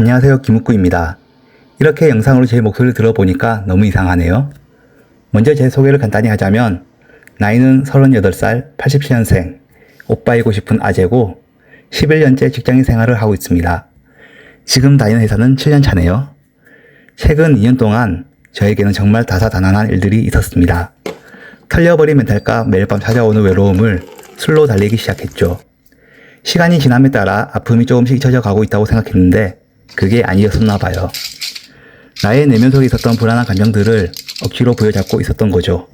안녕하세요 김욱구입니다. 이렇게 영상으로 제 목소리를 들어보니까 너무 이상하네요. 먼저 제 소개를 간단히 하자면 나이는 38살 87년생 오빠이고 싶은 아재고 11년째 직장인 생활을 하고 있습니다. 지금 다니는 회사는 7년 차네요. 최근 2년 동안 저에게는 정말 다사다난한 일들이 있었습니다. 털려버린 멘탈과 매일 밤 찾아오는 외로움을 술로 달래기 시작했죠. 시간이 지남에 따라 아픔이 조금씩 잊혀져 가고 있다고 생각했는데 그게 아니었었나 봐요. 나의 내면 속에 있었던 불안한 감정들을 억지로 부여잡고 있었던 거죠.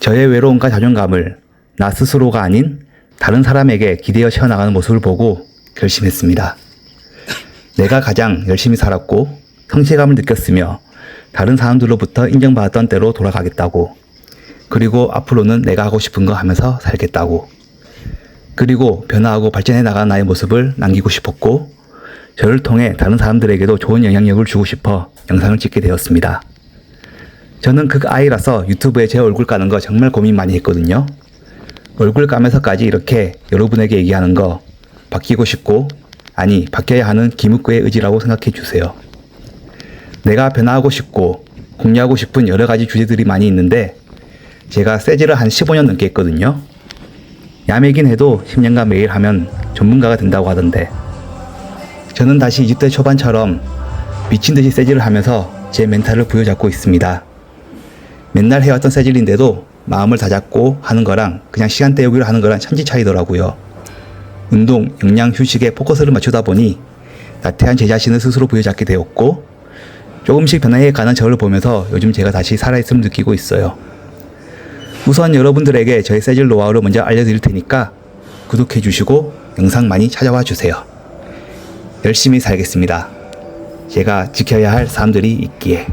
저의 외로움과 자존감을 나 스스로가 아닌 다른 사람에게 기대어 채워나가는 모습을 보고 결심했습니다. 내가 가장 열심히 살았고 성취감을 느꼈으며 다른 사람들로부터 인정받았던 때로 돌아가겠다고. 그리고 앞으로는 내가 하고 싶은 거 하면서 살겠다고. 그리고 변화하고 발전해 나가는 나의 모습을 남기고 싶었고, 저를 통해 다른 사람들에게도 좋은 영향력을 주고 싶어 영상을 찍게 되었습니다. 저는 그 아이라서 유튜브에 제 얼굴 까는 거 정말 고민 많이 했거든요. 얼굴 까면서까지 이렇게 여러분에게 얘기하는 거 바뀌고 싶고, 아니, 바뀌어야 하는 김욱구의 의지라고 생각해 주세요. 내가 변화하고 싶고, 공유하고 싶은 여러 가지 주제들이 많이 있는데, 제가 세지를 한 15년 넘게 했거든요. 야매긴 해도 10년간 매일 하면 전문가가 된다고 하던데 저는 다시 20대 초반처럼 미친 듯이 세질을 하면서 제 멘탈을 부여잡고 있습니다. 맨날 해왔던 세질인데도 마음을 다잡고 하는 거랑 그냥 시간 때우기로 하는 거랑 천지 차이더라고요. 운동, 영양, 휴식에 포커스를 맞추다 보니 나태한 제 자신을 스스로 부여잡게 되었고 조금씩 변화해 가는 저를 보면서 요즘 제가 다시 살아있음을 느끼고 있어요. 우선 여러분들에게 저의 세질 노하우를 먼저 알려드릴 테니까 구독해 주시고 영상 많이 찾아와 주세요. 열심히 살겠습니다. 제가 지켜야 할 사람들이 있기에.